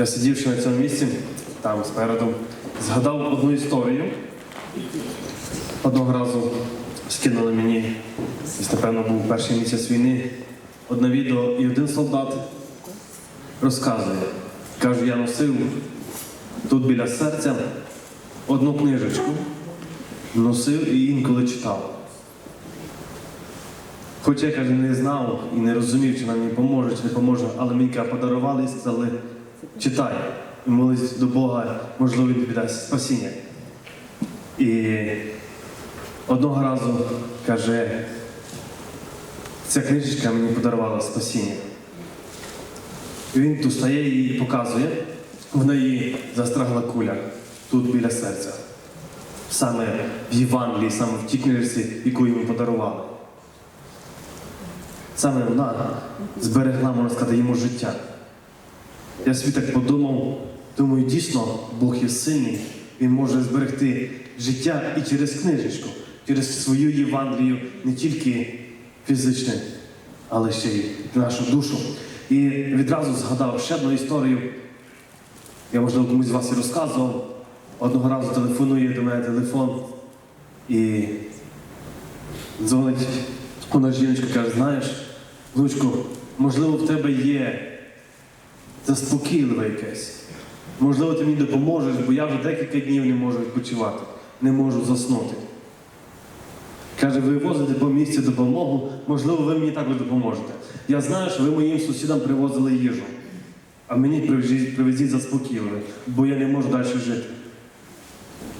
Я сидівши на цьому місці, там спереду, згадав одну історію. Одного разу скинули мені, десь, напевно, був перший місяць війни, одне відео, і один солдат розказує. Каже, я носив тут біля серця одну книжечку, носив і інколи читав. Хоча я каже, не знав і не розумів, чи вона мені поможе, чи не поможе, але мені подарували і сказали, читай і молись до Бога, можливо, він тобі дасть спасіння. І одного разу каже, ця книжечка мені подарувала спасіння. І він тут стає і показує, в неї застрагла куля тут біля серця. Саме в Євангелії, саме в тій книжці, яку йому подарували. Саме вона зберегла, можна сказати, йому життя. Я собі так подумав, думаю, дійсно, Бог є сильний, Він може зберегти життя і через книжечку, через свою Євангелію, не тільки фізичне, але ще й нашу душу. І відразу згадав ще одну історію. Я, можливо, комусь з вас і розказував. Одного разу телефонує до мене телефон і дзвонить вона жіночка каже, знаєш, внучку, можливо, в тебе є заспокійливе якесь. Можливо, ти мені допоможеш, бо я вже декілька днів не можу відпочивати, не можу заснути. Каже, ви возите по місці допомогу, можливо, ви мені також допоможете. Я знаю, що ви моїм сусідам привозили їжу, а мені привезіть, заспокійливе, бо я не можу далі жити.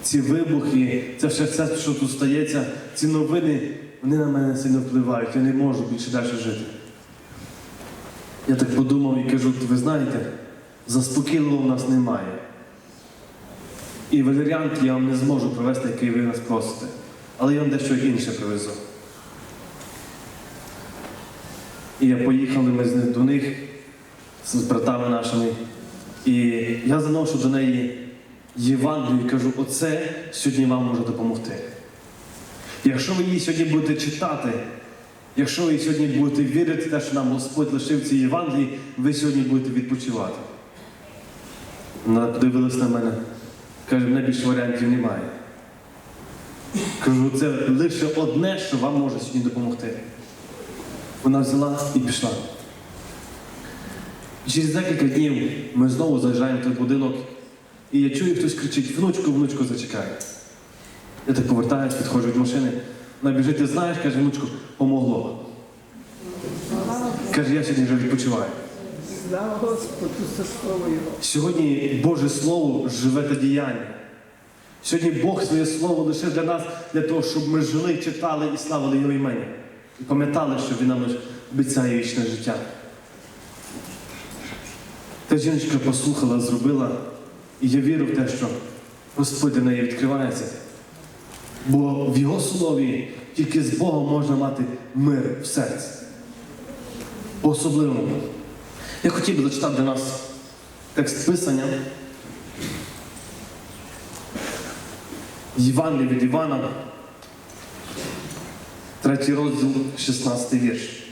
Ці вибухи, це все, все, що тут стається, ці новини, вони на мене сильно впливають, я не можу більше далі жити. Я так подумав і кажу, ви знаєте, заспокійливого в нас немає. І варіант я вам не зможу провести, який ви нас просите. Але я вам дещо інше привезу. І я поїхали ми до них з братами нашими. І я заношу до неї Євангелію і кажу, оце сьогодні вам може допомогти. Якщо ви її сьогодні будете читати, якщо ви сьогодні будете вірити те, що нам Господь лишив ці Євангелії, ви сьогодні будете відпочивати. Вона подивилась на мене, каже, мене більше варіантів немає. Кажу, це лише одне, що вам може сьогодні допомогти. Вона взяла і пішла. Через декілька днів ми знову заїжджаємо в той будинок, і я чую, хтось кричить: внучку, внучку, зачекай. Я так повертаюсь, підходжу від машини. Вона біжить, ти знаєш, каже, внучку, помогло. Каже, я сьогодні вже відпочиваю. Слава Господу за слово Його. Сьогодні Боже Слово живе та діяння. Сьогодні Бог своє слово лише для нас, для того, щоб ми жили, читали і славили Його імені. І пам'ятали, що Він нам обіцяє вічне життя. Та жіночка послухала, зробила, і я вірю в те, що Господь для неї відкривається. Бо в Його слові тільки з Богом можна мати мир в серці. По-особливому. Я хотів би зачитати для нас текст Писання. Євангелія від Івана, третій розділ, 16 вірш.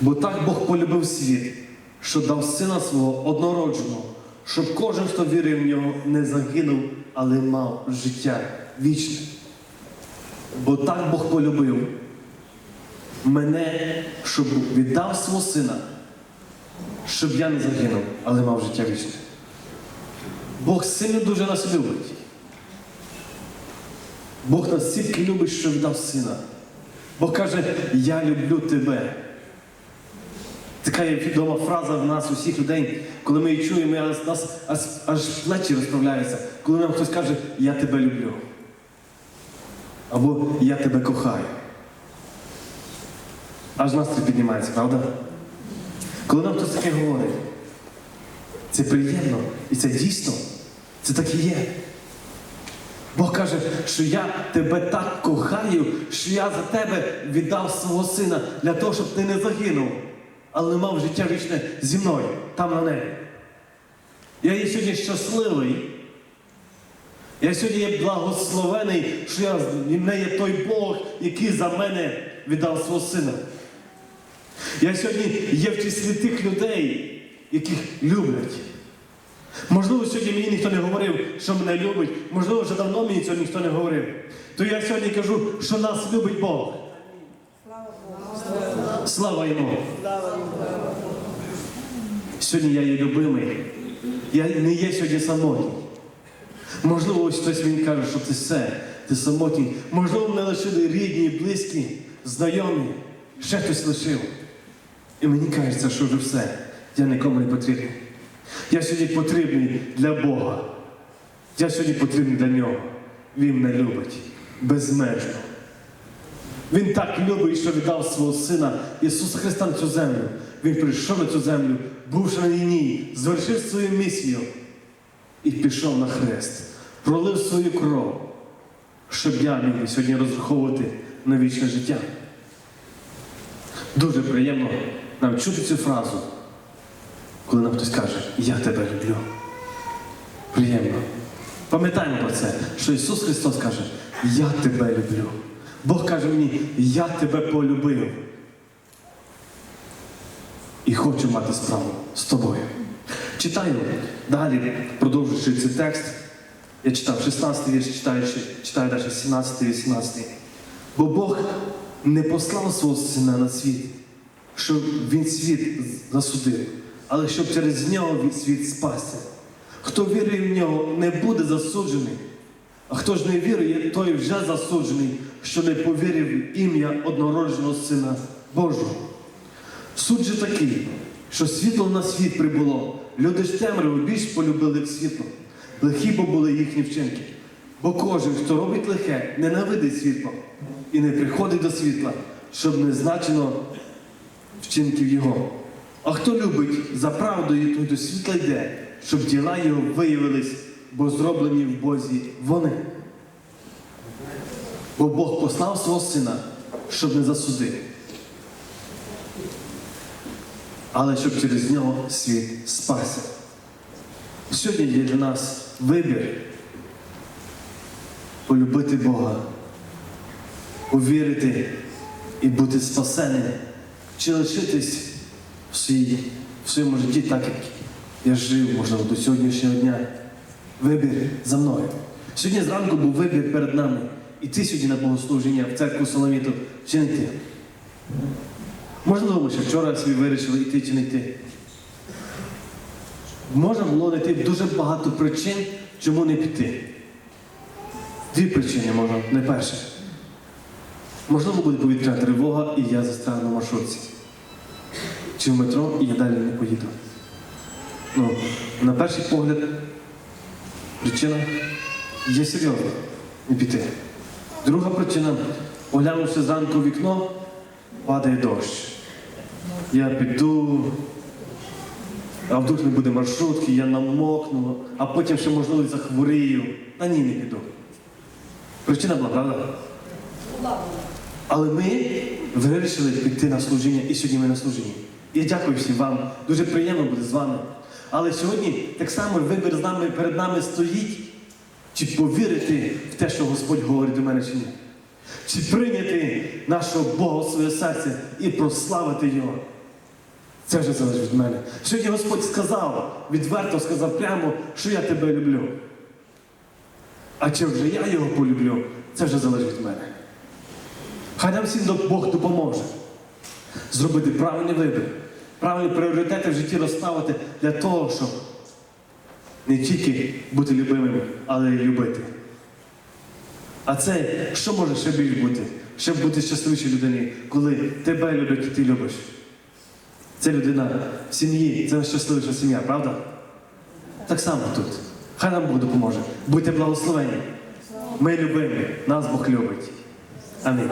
Бо так Бог полюбив світ, що дав сина свого однородженого, щоб кожен, хто вірив в нього, не загинув, але мав життя вічне. Бо так Бог полюбив мене, щоб віддав свого сина, щоб я не загинув, але мав життя вічне. Бог сильно дуже нас любить. Бог нас стільки любить, що віддав сина. Бог каже, я люблю тебе. Така є відома фраза в нас, усіх людей, коли ми її чуємо, нас аж, аж плечі розправляються, коли нам хтось каже, я тебе люблю. Або я тебе кохаю. Аж настрій піднімається, правда? Коли нам хтось таке говорить, це приємно і це дійсно, це так і є. Бог каже, що я тебе так кохаю, що я за тебе віддав свого сина для того, щоб ти не загинув, але мав життя вічне зі мною, там на небі. Я є сьогодні щасливий. Я сьогодні є благословений, що я, в мене є той Бог, який за мене віддав свого сина. Я сьогодні є в числі тих людей, яких люблять. Можливо, сьогодні мені ніхто не говорив, що мене любить. Можливо, вже давно мені цього ніхто не говорив. То я сьогодні кажу, що нас любить Бог. Слава йому! Сьогодні я є любимий. Я не є сьогодні самотній. Можливо, ось хтось мені каже, що ти все, ти самотній. Можливо, мене лишили рідні, близькі, знайомі. Ще хтось лишив. І мені кажеться, що вже все. Я нікому не потрібний. Я сьогодні потрібний для Бога. Я сьогодні потрібний для нього. Він мене любить безмежно. Він так любить, що віддав свого Сина Ісуса Христа на цю землю. Він прийшов на цю землю, бувши на війні, звершив свою місію і пішов на хрест, пролив свою кров, щоб я міг сьогодні розраховувати на вічне життя. Дуже приємно нам чути цю фразу, коли нам хтось каже, я тебе люблю. Приємно. Пам'ятаємо про це, що Ісус Христос каже, я тебе люблю. Бог каже мені, я тебе полюбив. І хочу мати справу з тобою. Читаю далі, продовжуючи цей текст. Я читав 16 вірш, читаю, ще- читаю далі 17, 18. Бо Бог не послав свого сина на світ, щоб він світ засудив, але щоб через нього він світ спасся. Хто вірує в нього, не буде засуджений. А хто ж не вірує, той вже засуджений, що не повірив в ім'я однородженого Сина Божого. Суд же такий, що світло на світ прибуло, люди ж темряву більш полюбили б світло. Лихі бо були їхні вчинки. Бо кожен, хто робить лихе, ненавидить світло і не приходить до світла, щоб не значено вчинків його. А хто любить за правдою, той до світла йде, щоб діла його виявились, бо зроблені в Бозі вони. Бо Бог послав свого сина, щоб не засудив, але щоб через нього світ спасся. Сьогодні є для нас вибір полюбити Бога, увірити і бути спасеним, чи лишитись в, своїй, в своєму житті так, як я жив, можливо, до сьогоднішнього дня. Вибір за мною. Сьогодні зранку був вибір перед нами. Іти сьогодні на богослужіння в церкву Соломіту чи. Можливо, ми ще вчора собі вирішили йти чи не йти. Можна було знайти дуже багато причин, чому не піти. Дві причини можна, не перше. Можливо, буде повітряна тривога, і я застряну на маршрутці. Чи в метро, і я далі не поїду. Ну, на перший погляд, причина є серйозна не піти. Друга причина, оглянувши зранку вікно, падає дощ. Я піду, а вдруг не буде маршрутки, я намокну, а потім ще, можливо, захворію. Та ні, не піду. Причина була, правда? Але ми вирішили піти на служіння, і сьогодні ми на служінні. Я дякую всім вам. Дуже приємно бути з вами. Але сьогодні так само вибір з нами перед нами стоїть, чи повірити в те, що Господь говорить до мене чи ні. Чи прийняти нашого Бога у своє серце і прославити Його. Це вже залежить від мене. Сьогодні Господь сказав, відверто сказав прямо, що я тебе люблю. А чи вже я його полюблю, це вже залежить від мене. Хай нам всім Бог допоможе зробити правильний вибір, правильні пріоритети в житті розставити для того, щоб не тільки бути любимим, але й любити. А це що може ще більш бути? Щоб бути щасливішою людині, коли тебе люблять і ти любиш. Це людина в сім'ї, це щасливіша сім'я, правда? Так само тут. Хай нам Бог допоможе. Будьте благословені. Ми любимі, нас Бог любить. Амінь.